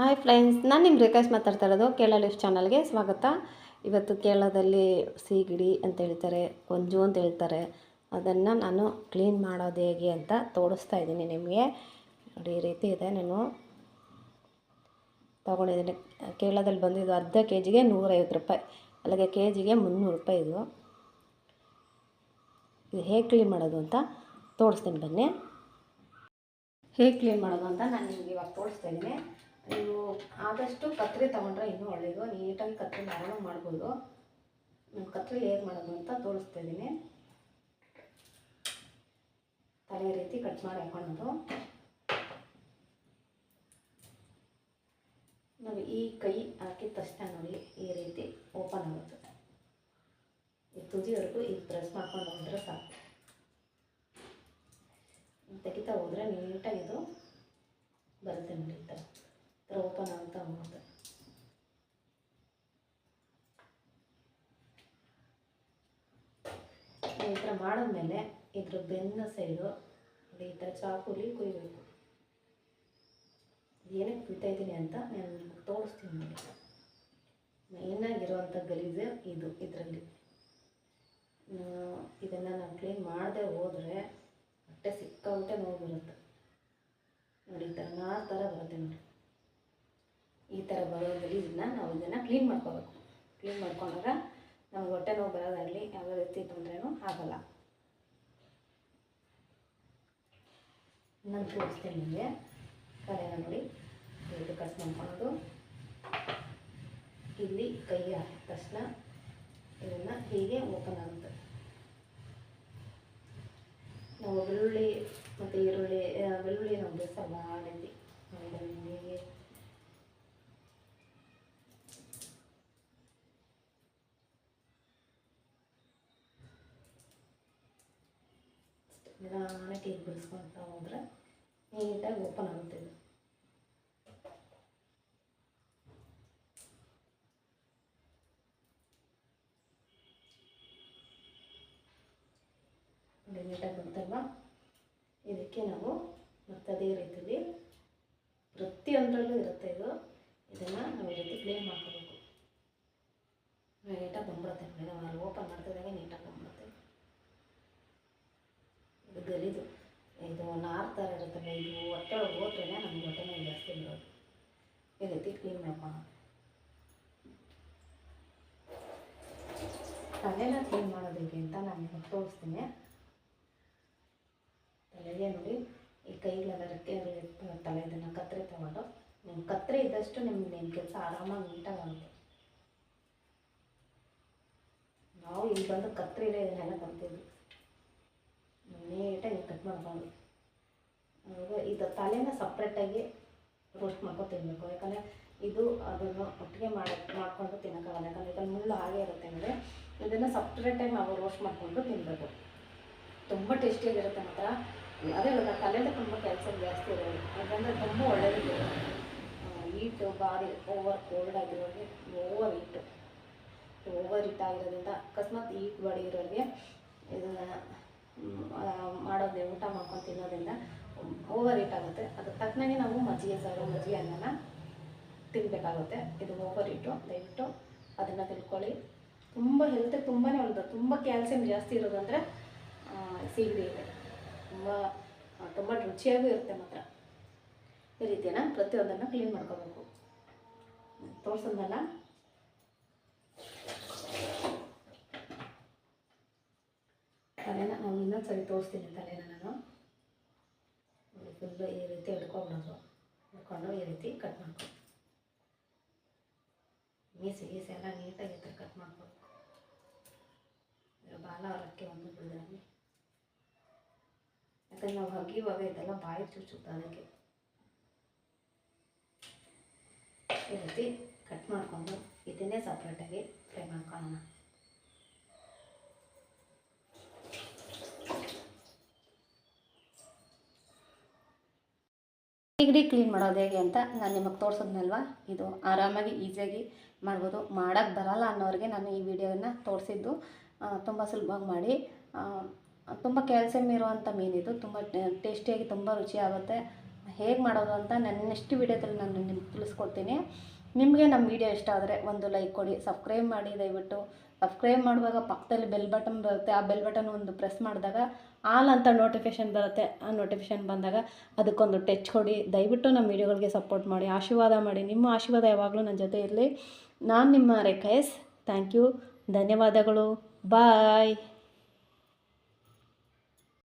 Hi friends, ನಾನು ನಿಮ್ಮ ರೇಖಾಸ್ ಮಾತಾಡ್ತಾ ಇರೋದು ಕೇರಳ ಲೈಫ್ ಚಾನಲ್ಗೆ ಸ್ವಾಗತ. ಇವತ್ತು ಕೇರಳದಲ್ಲಿ ಸೀಗಡಿ ಅಂತ ಹೇಳ್ತಾರೆ, ಕೊಂಜು ಅಂತ ಹೇಳ್ತಾರೆ. ಅದನ್ನು ನಾನು ಕ್ಲೀನ್ ಮಾಡೋದು ಹೇಗೆ ಅಂತ ತೋರಿಸ್ತಾ ಇದ್ದೀನಿ ನಿಮಗೆ. ನೋಡಿ, ಈ ರೀತಿ ಇದೆ, ನಾನು ತೊಗೊಂಡಿದ್ದೀನಿ. ಕೇರಳದಲ್ಲಿ ಬಂದಿದ್ದು ಅರ್ಧ ಕೆ ಜಿಗೆ ನೂರೈವತ್ತು ರೂಪಾಯಿ, ಅಲ್ಲಿಗೆ ಕೆ ಜಿಗೆ ಮುನ್ನೂರು ರೂಪಾಯಿ ಇದು. ಇದು ಹೇಗೆ ಕ್ಲೀನ್ ಮಾಡೋದು ಅಂತ ತೋರಿಸ್ತೀನಿ ಬನ್ನಿ. ಹೇಗೆ ಕ್ಲೀನ್ ಮಾಡೋದು ಅಂತ ನಾನು ನಿಮಗೆ ಇವಾಗ ತೋರಿಸ್ತಾ ಇದ್ದೀನಿ. ನೀವು ಆದಷ್ಟು ಕತ್ರಿ ತೊಗೊಂಡ್ರೆ ಇನ್ನೂ ಒಳ್ಳೆಯದು ನೀಟಾಗಿ ಕತ್ರಿ ಆರಾಮ ಮಾಡ್ಬೋದು. ನಾನು ಕತ್ರಿ ಹೇಗೆ ಮಾಡೋದು ಅಂತ ತೋರಿಸ್ತಾ ಇದ್ದೀನಿ. ತಲೆ ರೀತಿ ಕಟ್ ಮಾಡಿ ಹಾಕೊಳ್ಳೋದು. ನೋಡಿ ಈ ಕೈ ಹಾಕಿದ ತಕ್ಷಣ ನೋಡಿ, ಈ ರೀತಿ ಓಪನ್ ಆಗುತ್ತೆ. ಈ ತುದಿವರೆಗೂ ಈಗ ಪ್ರೆಸ್ ಮಾಡ್ಕೊಂಡು ಹೋದ್ರೆ ಸಾಕು. ತೆಗಿತಾ ಹೋದರೆ ನೀಟಾಗಿ ಇದು ಬರುತ್ತೆ ನೋಡಿ ಈ ಈ ಥರ ಓಪನ್ ಆಗ್ತಾ ಹೋಗುತ್ತೆ ಈ ಥರ ಮಾಡಿದ್ಮೇಲೆ ಇದ್ರ ಬೆನ್ನ ಸೈಡು ಈ ಥರ ಚಾಕುಲಿ ಕುಯ್ಬೇಕು ಏನಕ್ಕೆ ಕುಯ್ತಾ ಇದ್ದೀನಿ ಅಂತ ನಾನು ನಿಮಗೆ ತೋರಿಸ್ತೀನಿ ನೋಡಿ ಮೇಯ್ನಾಗಿರುವಂಥ ಗಲೀಜು ಇದು ಇದರಲ್ಲಿ ಇದನ್ನು ನಾನು ಕ್ಲೀನ್ ಮಾಡದೆ ಹೋದರೆ ಹೊಟ್ಟೆ ಸಿಕ್ಕಾಬಿಟ್ಟೆ ನೋವು ಬರುತ್ತೆ ನೋಡಿ ಈ ಥರ ನಾಲ್ಕು ಥರ ಬರುತ್ತೆ ನೋಡಿ ಈ ಥರ ಬರೋದ್ರಲ್ಲಿ ಇದನ್ನು ನಾವು ಇದನ್ನು ಕ್ಲೀನ್ ಮಾಡ್ಕೋಬೇಕು. ಕ್ಲೀನ್ ಮಾಡ್ಕೊಂಡಾಗ ನಮ್ಗೆ ಹೊಟ್ಟೆ ನೋವು ಬರೋದಾಗಲಿ ಯಾವುದೇ ರೀತಿ ತೊಂದರೆನೂ ಆಗಲ್ಲ. ನಾನು ತೋರಿಸ್ತೀನಿ ನಿಮಗೆ. ಕರೆನ ನೋಡಿ. ಇದು ಕಟ್ ಮಾಡ್ಕೊಳ್ಳೋದು. ಇಲ್ಲಿ ಕೈ ಹಾಕಿದ ತಕ್ಷಣ ಇದನ್ನು ಹೀಗೆ ಓಪನ್ ಆಗುತ್ತೆ. ನಾವು ಬೆಳ್ಳುಳ್ಳಿ ಮತ್ತು ಈರುಳ್ಳಿ ಬೆಳ್ಳುಳ್ಳಿ ನಾವು ಬೇಸಲ್ಲ ಆ ರೀತಿ ಬೆಳ್ಳುಳ್ಳಿ ನಿಧಾನಕ್ಕೆ ಹೀಗೆ ಬಿಡಿಸ್ಕೊಳ್ತಾ ಹೋದರೆ ನೀಟಾಗಿ ಓಪನ್ ಆಗುತ್ತೆ ಇದು. ನೀಟಾಗಿ ಬಂತಲ್ವಾ? ಇದಕ್ಕೆ ನಾವು ಮತ್ತೆ ಅದೇ ರೀತಿಯಲ್ಲಿ ಪ್ರತಿಯೊಂದರಲ್ಲೂ ಇರುತ್ತೆ ಇದು. ಇದನ್ನು ನಾವು ಜೊತೆ ಕ್ಲೀನ್ ಮಾಡ್ಕೋಬೇಕು ನೀಟಾಗಿ ಬಂದ್ಬಿಡುತ್ತೆ ಓಪನ್ ಮಾಡ್ತಿದ್ದಾಗ ನೀಟಾಗಿ ಬಂದ್ಬಿಡುತ್ತೆ ಇದು ಗಲೀಜು ಇದು ನಾರ್ ಥರ ಇರುತ್ತಲ್ಲ, ಇದು ಹೋದ್ರೇನೆ ಹೋದ್ರೇ ನಮ್ಗೆ ಹೊಟ್ಟೆ ನೋವು ಜಾಸ್ತಿ ಬರೋದು ರೀತಿ ಕ್ಲೀನ್ ಮಾಡ್ಕೊಳ್ಳೋಣ. ತಲೆನ ಕ್ಲೀನ್ ಮಾಡೋದಕ್ಕೆ ಅಂತ ನಾನು ನಿಮಗೆ ತೋರಿಸ್ತೀನಿ. ತಲೆಗೆ ನೋಡಿ, ಈ ಕೈಗಳೆಲ್ಲ ರೆಕ್ಕೆ ತಲೆ ಇದನ್ನು ಕತ್ತರಿ ತಗೊಂಡು ನಿಮ್ಮ ಕತ್ತರಿ ಇದ್ದಷ್ಟು ನಿಮ್ಗೆ ನಿಮ್ಮ ಕೆಲಸ ಆರಾಮಾಗಿ ನೀಟಾಗಿ ಆಗುತ್ತೆ. ನಾವು ಇಲ್ಲಿ ಬಂದು ಕತ್ತರಿ ಇದೆ ಇದನ್ನೆಲ್ಲ ಕಲ್ತಿದ್ವಿ ನೀಟಾಗಿ ಕಟ್ ಮಾಡ್ಕೊಂಡು ಇದು ತಲೆನ ಸಪ್ರೇಟಾಗಿ ರೋಸ್ಟ್ ಮಾಡ್ಕೊಂಡು ತಿನ್ನಬೇಕು ಯಾಕಂದರೆ ಇದು ಅದನ್ನು ಒಟ್ಟಿಗೆ ಮಾಡಿ, ಮಾಡಿಕೊಂಡು ತಿನ್ನೋಕ್ಕಾಗಲ್ಲ. ಯಾಕಂದರೆ ಇದನ್ನು ಮುಳ್ಳು ಹಾಗೆ ಇರುತ್ತೆ ಅಂದರೆ ಇದನ್ನು ಸಪ್ರೇಟಾಗಿ ನಾವು ರೋಸ್ಟ್ ಮಾಡಿಕೊಂಡು ತಿನ್ನಬೇಕು ತುಂಬ ಟೇಸ್ಟಿಯಾಗಿರುತ್ತೆ ಮಾತ್ರ. ಅದೇ ಇವಾಗ ತಲೆಯಿಂದ ತುಂಬ ಕೆಲಸ ಜಾಸ್ತಿ ಇರೋದು. ಯಾಕಂದರೆ ತುಂಬ ಒಳ್ಳೆಯದಿದೆ ಹೀಟು ಬಾಡಿ ಓವರ್ ಕೋಲ್ಡ್ ಆಗಿರೋರಿಗೆ ಓವರ್ ಹೀಟು ಓವರ್ ಹೀಟ್ ಆಗಿರೋದ್ರಿಂದ ಅಕಸ್ಮಾತ್ ಹೀಟ್ ಬಾಡಿ ಇರೋರಿಗೆ ಇದನ್ನು ಮಾಡೋದು, ಊಟ ಮಾಡ್ಕೊಂಡು ತಿನ್ನೋದ್ರಿಂದ ಓವರ್ ಹೀಟ್ ಆಗುತ್ತೆ. ಅದಕ್ಕೆ ತಕ್ಕನಾಗೆ ನಾವು ಮಜ್ಜಿಗೆ ಸಾರು, ಮಜ್ಜಿಗೆ ಅನ್ನನ ತಿನ್ನಬೇಕಾಗುತ್ತೆ ಇದು ಓವರ್ ಹೀಟು ದಯವಿಟ್ಟು ಅದನ್ನು ತಿಳ್ಕೊಳ್ಳಿ ತುಂಬ ಹೆಲ್ತ್ ತುಂಬಾ ಒಳ್ಳೆಯದು ತುಂಬ ಕ್ಯಾಲ್ಸಿಯಂ ಜಾಸ್ತಿ ಇರೋದಂದರೆ ಸೀಗಡಿ ಇದೆ ತುಂಬ ತುಂಬ ರುಚಿಯಾಗೂ ಇರುತ್ತೆ ಮಾತ್ರ. ಈ ರೀತಿಯನ್ನು ಪ್ರತಿಯೊಂದನ್ನು ಕ್ಲೀನ್ ಮಾಡ್ಕೋಬೇಕು. ತೋರಿಸಿದ್ನಲ್ಲ ತಲೆನ ನಾವು ಇನ್ನೊಂದು ಸರಿ ತೋರಿಸ್ತೀನಿ ತಲೆನ ನಾನು. ಫುಲ್ಲು ಈ ರೀತಿ ಹಿಡ್ಕೊಬಿಡೋದು ಹಿಡ್ಕೊಂಡು ಈ ರೀತಿ ಕಟ್ ಮಾಡ್ಕೊ ಮೀಸೆ, ಗೀಸೆ ಎಲ್ಲ ನೀಟಾಗಿ ಈ ಕಟ್ ಮಾಡ್ಕೋಬೇಕು. ಬಾಲ ಹೊರಕ್ಕೆ ಒಂದು ಬಿಡೋದಾಗಿ. ಯಾಕಂದ್ರೆ ನಾವು ಹಗಿಯುವಾಗ ಇದೆಲ್ಲ ಬಾಯಿ ಚುಚ್ಚುತ್ತೆ ಅದಕ್ಕೆ. ಈ ರೀತಿ ಕಟ್ ಮಾಡಿಕೊಂಡು ಇದನ್ನೇ ಸಪ್ರೇಟಾಗಿ ಫ್ರೈ ಮಾಡ್ಕೊಳ್ಳೋಣ. ಸೀಗಡಿ ಕ್ಲೀನ್ ಮಾಡೋದು ಹೇಗೆ ಅಂತ ನಾನು ನಿಮಗೆ ತೋರಿಸಿದ್ನಲ್ವ? ಇದು ಆರಾಮಾಗಿ ಈಸಿಯಾಗಿ ಮಾಡ್ಬೋದು. ಮಾಡೋಕ್ಕೆ ಬರಲ್ಲ ಅನ್ನೋರಿಗೆ ನಾನು ಈ ವಿಡಿಯೋನ ತೋರಿಸಿದ್ದು. ತುಂಬ ಸುಲಭವಾಗಿ ಮಾಡಿ. ತುಂಬ ಕ್ಯಾಲ್ಸಿಯಮ್ ಇರುವಂಥ ಮೀನಿದು ತುಂಬ ಟೇಸ್ಟಿಯಾಗಿ ತುಂಬ ರುಚಿಯಾಗುತ್ತೆ. ಹೇಗೆ ಮಾಡೋದು ಅಂತ ನನ್ನ ನೆಕ್ಸ್ಟ್ ವೀಡಿಯೋದಲ್ಲಿ ನಾನು ನಿಮ್ಗೆ ತಿಳಿಸ್ಕೊಡ್ತೀನಿ. ನಿಮಗೆ ನಮ್ಮ ವಿಡಿಯೋ ಇಷ್ಟ ಆದರೆ ಒಂದು ಲೈಕ್ ಕೊಡಿ ಸಬ್ಸ್ಕ್ರೈಬ್ ಮಾಡಿ ದಯವಿಟ್ಟು. ಸಬ್ಸ್ಕ್ರೈಬ್ ಮಾಡುವಾಗ ಪಕ್ಕದಲ್ಲಿ ಬೆಲ್ ಬಟನ್ ಬರುತ್ತೆ. ಆ ಬೆಲ್ ಬಟನ್ ಒಂದು ಪ್ರೆಸ್ ಮಾಡಿದಾಗ ಆಲ್ ಅಂತ ನೋಟಿಫಿಕೇಷನ್ ಬರುತ್ತೆ. ಆ ನೋಟಿಫಿಕೇಷನ್ ಬಂದಾಗ ಅದಕ್ಕೊಂದು ಟಚ್ ಕೊಡಿ. ದಯವಿಟ್ಟು ನಮ್ಮ ವಿಡಿಯೋಗಳಿಗೆ ಸಪೋರ್ಟ್ ಮಾಡಿ. ಆಶೀರ್ವಾದ ಮಾಡಿ. ನಿಮ್ಮ ಆಶೀರ್ವಾದ ಯಾವಾಗಲೂ ನನ್ನ ಜೊತೆ ಇರಲಿ. ನಾನು ನಿಮ್ಮ ರೇಖೇಶ್ ಥ್ಯಾಂಕ್ ಯು ಧನ್ಯವಾದಗಳು. ಬಾಯ್